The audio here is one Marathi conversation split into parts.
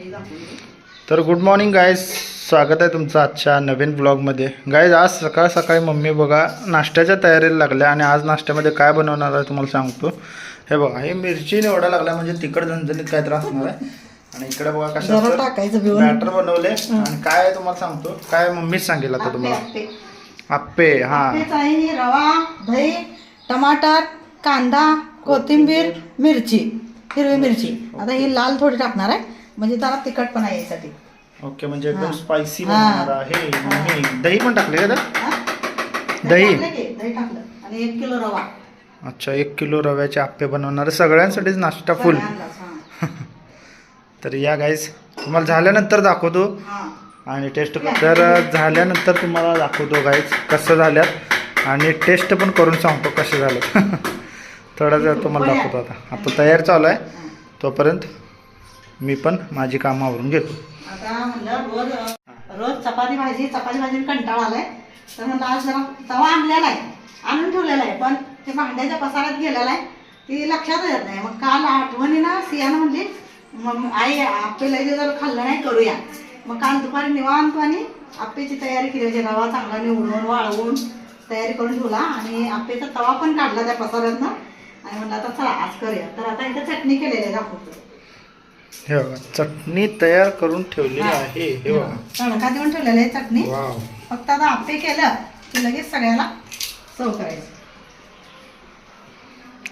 तर गुड मॉर्निंग गायज स्वागत आहे तुमचं आजच्या नवीन ब्लॉगमध्ये गायज आज सकाळ सकाळी मम्मी बघा नाश्त्याच्या तयारीला लागल्या आणि आज नाश्त्यामध्ये काय बनवणार आहे तुम्हाला सांगतो. हे बघा हे मिरची निवडा लागल्या म्हणजे तिखट झणझणीत काय त्रास असणार आहे. आणि इकडे बघा कशा टाकायचं बॅटर बनवले. आणि काय तुम्हाला सांगतो. काय मम्मीच सांगेल आता तुम्हाला. आपे आप्पे हां. रवा दही टमाटर कांदा कोथिंबीर मिरची हिरवी मिरची. आता ही लाल थोडी टाकणार आहे. म्हणजे जरा तिखटपणा यायसाठी ओके म्हणजे एकदम हां. स्पायसी हां. बनवणार आहे मम्मी दही पण टाकले का त्यात? हा? दही? टाकलं की, दही टाकलं आणि एक किलो रवा अच्छा एक किलो रव्याचे आप्पे बनवणार. सगळ्यांसाठीच नाश्ता फुल हा. तर या गाईज तुम्हाला झाल्यानंतर दाखवतो हा. आणि टेस्ट तर झाल्यानंतर तुम्हाला दाखवतो गाईज कसं झाल्यात आणि टेस्ट पण करून सांगतो कसे झालं थोडा वेळ तुम्हाला दाखवतो आता आता तयार चालू आहे तोपर्यंत मी पण माझी कामं आवरून घेतो. आता म्हणलं रोज रोज चपाती भाजी चपाती भाजी कंटाळा आलाय. तर म्हणलं आज जरा तवा आणलेला आहे. आणून ठेवलेला आहे पण ते भांड्याच्या पसारात गेलेला आहे. ती लक्षात येत नाही. मग काल आठवणीनं सियानं म्हणली मग आई आपल्याला जर खाल्लं नाही करूया. मग काल दुपारी निवांत आणि आप्पेची तयारी केली म्हणजे रवा चांगला निवडून वाळवून तयारी करून ठेवला. आणि आप्पेचा तवा पण काढला त्या पसाऱ्यातनं. आणि म्हणलं आता चला आज करूया. तर आता इथं चटणी केलेली आहे दाखवतो. हे बघा चटणी तयार करून ठेवलेली आहे हे बघा. तडका देऊन ठेवलेली आहे चटणी. वाव. फक्त आता आप्पे केलं की लगेच सगळ्याला सर्व करायचं.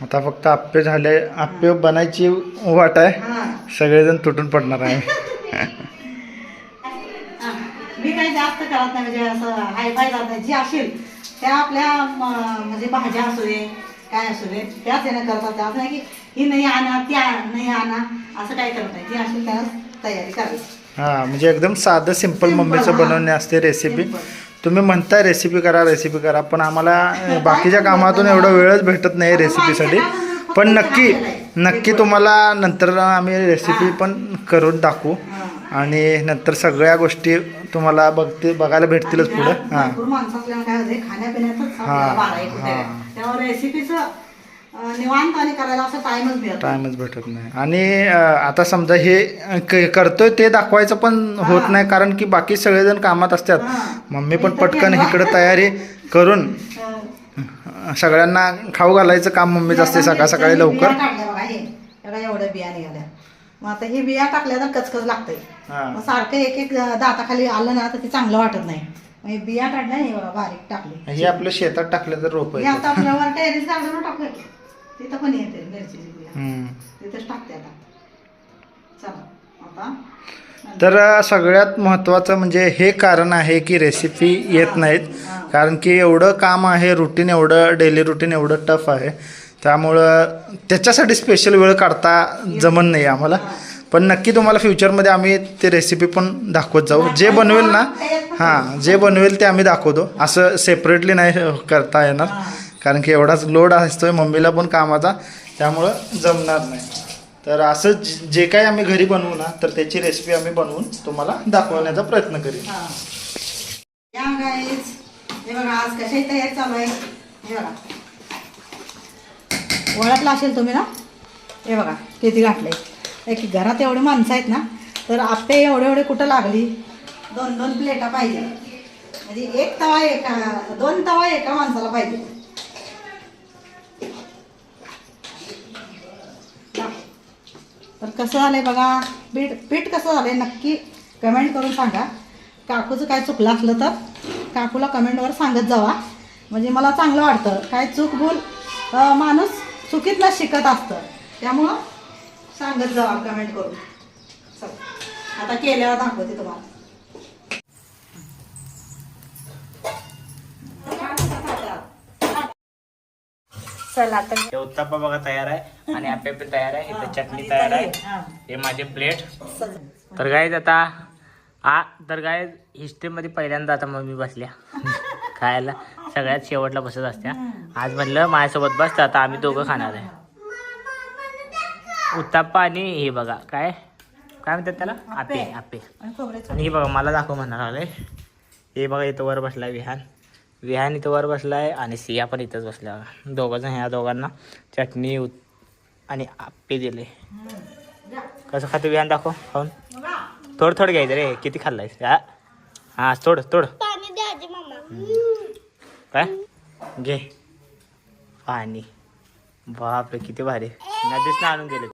आता फक्त आप्पे झाले आप्पे बनायची वाट आहे. हा. सगळेजण तुटून पडणार आहे. हा. मी काही जास्त करत नाही म्हणजे असं हाय फाय जात नाही. जी असेल त्या आपल्या म, म्हणजे भाज्या असू दे काय असू दे त्याच येणं करतात. त्याच नाही की ही नाही आणा ती नाही आणा असं काय करत नाही जी असेल तयारी करायची. हा म्हणजे एकदम साधं सिंपल Simple, मम्मीचं हा. बनवणे असते रेसिपी Simple. तुम्ही म्हणताय रेसिपी करा रेसिपी करा पण आम्हाला अं, बाकीच्या कामातून एवढा वेळच भेटत नाही रेसिपीसाठी पण नक्की नक्की तुम्हाला नंतर आम्ही रेसिपी पण करून दाखवू. हा. आणि नंतर सगळ्या गोष्टी तुम्हाला बघते बघायला भेटतीलच पुढं. हां. भरपूर माणसं असल्यामुळे काय होते खाण्यापिण्यातच हा, आपल्याला बारा एक होते. हा. रेसिपीचं करायला असं टाइमच मिळत नाही. टाइमच भेटत नाही. आणि अं, आता समजा हे अं, क- करतोय ते दाखवायचं पण होत नाही कारण की बाकी सगळेजण कामात असतात. मम्मी पण पटकन. इकडं तयारी करून अं, अं, सगळ्यांना खाऊ घालायचं काम मम्मीच असते सकाळ सकाळी बिया लवकर बघा हे. बघा एवढ्या बिया निघाल्या. मग आता ही बिया टाकल्या तर कचकच लागतंय. हा. मग सारखं एक एक दाताखाली आलं ना तर ते चांगलं वाटत नाही. मग हे बिया काढल्या हे बघा बारीक टाकले. हे आपलं शेतात टाकलं तर रोप हे आता आपल्यावर टेरेस गार्डन टाकलं तिथं पण येते मिरचीची बिया तिथंच टाकते आता. चला आता तर सगळ्यात महत्त्वाचं म्हणजे हे कारण आहे की रेसिपी येत नाहीत. कारण की एवढं काम आहे रुटीन एवढं डेली रुटीन एवढं टफ आहे. त्यामुळं त्याच्यासाठी स्पेशल वेळ काढता जमन नाही आम्हाला. पण नक्की तुम्हाला फ्युचरमध्ये आम्ही ते रेसिपी पण दाखवत जाऊ. जे बनवेल ना हां जे बनवेल ते आम्ही दाखवतो. असं सेपरेटली नाही करता येणार. कारण की एवढाच लोड असतोय मम्मीला पण कामाचा त्यामुळं जमणार नाही. तर असं जे काही आम्ही घरी बनवू ना तर त्याची रेसिपी आम्ही बनवून तुम्हाला दाखवण्याचा प्रयत्न करेन. हे. बघा आज कशाची चालू आहे? हे बघा. ओळखला असेल तुम्ही ना? हे बघा किती घातले एक घरात एवढे माणसं आहेत ना तर आपे एवढे एवढे कुठं लागली? दोन दोन प्लेटा पाहिजे. म्हणजे एक तवा एका दोन तवा एका माणसाला पाहिजे. तर कसं झालंय बघा पीठ पीठ कसं झालंय नक्की कमेंट करून सांगा. काकूचं काय चुकलं असलं तर काकूला कमेंटवर सांगत जावा. म्हणजे मला चांगलं वाटतं. काय चूक भूल माणूस चुकीतलं शिकत असतं. त्यामुळं सांगत जावा कमेंट करून. चला. आता केल्यावर दाखवते तुम्हाला. चला तर हे उत्ताप्पा बघा तयार आहे आणि आपे पण तयार आहे. इथं चटणी तयार आहे. हा. माझे प्लेट. तर गाईज आता आ तर गाय हिस्ट्रीमध्ये पहिल्यांदा आता मम्मी बसल्या. खायला. सगळ्यात शेवटला बसत असत्या. आज म्हणलं माझ्यासोबत बस तर आता आम्ही दोघं खाणार आहे. उत्ताप्पा आणि हे बघा काय? काय म्हणतात त्याला? आपे. आपे आणि हे बघा मला दाखव म्हणणार आले हे बघा इथं वर बसलाय विहान. विहान इथं वर बसलाय आणि सिया पण इथंच बसल्या. बघा दोघं जण ह्या दोघांना चटणी आणि आप्पे दिले. कसं खाते विहान? दाखव खाऊन. थोडं थोडं घ्यायचं रे. किती खाल्लायस? हा? हा थोडं काय? घे. पाणी. बापरे किती भारी. नदीच आणून गेले